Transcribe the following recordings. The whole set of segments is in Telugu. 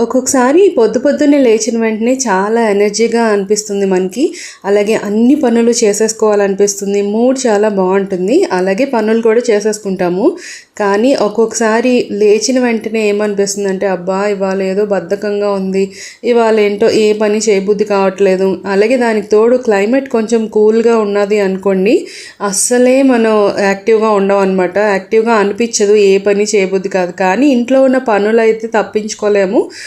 ఒక్కొక్కసారి పొద్దు పొద్దున్నే లేచిన వెంటనే చాలా ఎనర్జీగా అనిపిస్తుంది మనకి. అలాగే అన్ని పనులు చేసేసుకోవాలనిపిస్తుంది. మూడ్ చాలా బాగుంటుంది. అలాగే పనులు కూడా చేసేసుకుంటాము. కానీ ఒక్కొక్కసారి లేచిన వెంటనే ఏమనిపిస్తుంది అంటే అబ్బా ఇవాళ ఏదో బద్ధకంగా ఉంది. ఇవాళ ఏంటో ఏ పని చేయబుద్ధి కావట్లేదు. అలాగే దానికి తోడు క్లైమేట్ కొంచెం కూల్గా ఉన్నది అనుకోండి అస్సలే మనం యాక్టివ్గా ఉండవు అనమాట యాక్టివ్గా అనిపించదు ఏ పని చేయబుద్ధి కాదు. కానీ ఇంట్లో ఉన్న పనులు అయితే తప్పించుకోలేము.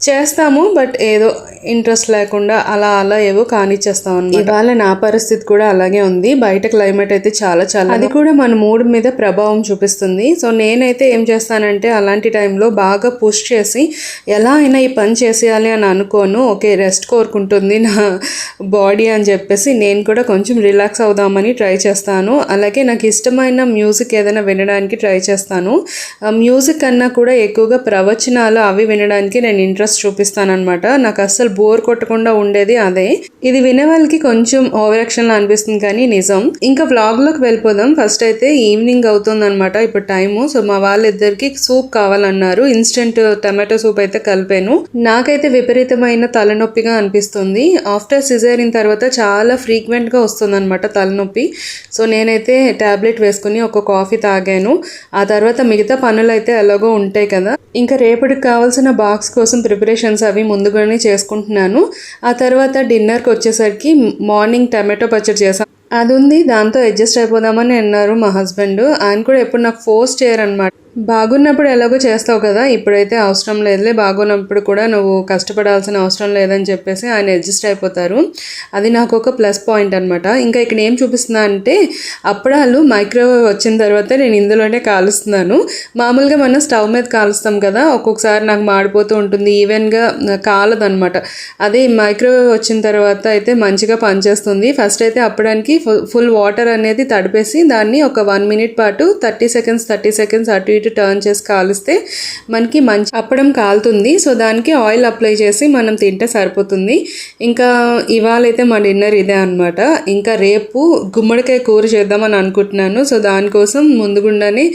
చేస్తాము బట్ ఏదో ఇంట్రెస్ట్ లేకుండా అలా అలా ఏవో కానిచ్చేస్తాం అనమాట ఇవాళ నా పరిస్థితి కూడా అలాగే ఉంది. బయట క్లైమేట్ అయితే చాలా చాలా అది కూడా మన మూడ్ మీద ప్రభావం చూపిస్తుంది. సో నేనైతే ఏం చేస్తానంటే అలాంటి టైంలో బాగా పుష్ చేసి ఎలా అయినా ఈ పని చేసేయాలి అని అనుకోను. ఓకే రెస్ట్ కోరుకుంటుంది నా బాడీ అని చెప్పేసి నేను కూడా కొంచెం రిలాక్స్ అవుదామని ట్రై చేస్తాను. అలాగే నాకు ఇష్టమైన మ్యూజిక్ ఏదైనా వినడానికి ట్రై చేస్తాను. మ్యూజిక్ కన్నా కూడా ఎక్కువగా ప్రవచనాలు అవి వినడానికి నేను ఇంట్రెస్ట్ చూపిస్తానన్నమాట. నాకు అస్సలు బోర్ కొట్టకుండా ఉండేది అదే. ఇది వినే వాళ్ళకి కొంచెం ఓవర్ యాక్షన్ అనిపిస్తుంది కానీ నిజం. ఇంకా వ్లాగ్లోకి వెళ్ళిపోదాం. ఫస్ట్ అయితే ఈవినింగ్ అవుతుంది అనమాట ఇప్పుడు టైము. సో మా వాళ్ళిద్దరికి సూప్ కావాలన్నారు. ఇన్స్టెంట్ టమాటో సూప్ అయితే కలిపాను. నాకైతే విపరీతమైన తలనొప్పిగా అనిపిస్తుంది. ఆఫ్టర్ సిజేరిన్ తర్వాత చాలా ఫ్రీక్వెంట్గా వస్తుంది అనమాట తలనొప్పి. సో నేనైతే టాబ్లెట్ వేసుకుని ఒక కాఫీ తాగాను. ఆ తర్వాత మిగతా పనులు అయితే ఎలాగో ఉంటాయి కదా. ఇంకా రేపటికి కావాల్సిన బాక్స్ కోసం ప్రిపరేషన్స్ అవి ముందుగానే చేసుకుంటున్నాను. ఆ తర్వాత డిన్నర్కి వచ్చేసరికి మార్నింగ్ టమాటో పచ్చడి చేసాను అది ఉంది దాంతో అడ్జస్ట్ అయిపోదామని అన్నారు మా హస్బెండ్. ఆయన కూడా ఎప్పుడు నాకు ఫోర్స్ చేయరనమాట బాగున్నప్పుడు ఎలాగో చేస్తావు కదా ఇప్పుడైతే అవసరం లేదులే బాగున్నప్పుడు కూడా నువ్వు కష్టపడాల్సిన అవసరం లేదని చెప్పేసి ఆయన అడ్జస్ట్ అయిపోతారు. అది నాకు ఒక ప్లస్ పాయింట్ అనమాట ఇంకా ఇక్కడ ఏం చూపిస్తున్నా అంటే అప్పడాలు మైక్రోవేవ్ వచ్చిన తర్వాత నేను ఇందులోనే కాలుస్తున్నాను. మామూలుగా మనం స్టవ్ మీద కాలుస్తాం కదా ఒక్కొక్కసారి నాకు మాడిపోతూ ఉంటుంది ఈవెన్గా కాలదనమాట అదే మైక్రోవేవ్ వచ్చిన తర్వాత అయితే మంచిగా పనిచేస్తుంది. ఫస్ట్ అయితే అప్పడానికి ఫుల్ వాటర్ అనేది తడిపేసి దాన్ని ఒక వన్ మినిట్ పాటు థర్టీ సెకండ్స్ థర్టీ సెకండ్స్ అటు ఇటు టర్న్ చేసి కాలిస్తే మనకి మంచి అప్పడం కాలుతుంది. సో దానికి ఆయిల్ అప్లై చేసి మనం తింటే సరిపోతుంది. ఇంకా ఇవాళ అయితే మా డిన్నర్ ఇదే అనమాట ఇంకా రేపు గుమ్మడికాయ కూర చేద్దామని అనుకుంటున్నాను. సో దానికోసం ముందుగుండానే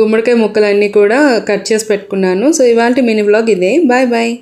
గుమ్మడికాయ ముక్కలన్నీ కూడా కట్ చేసి పెట్టుకున్నాను. సో ఇవాళ మినీ బ్లాగ్ ఇదే. Bye bye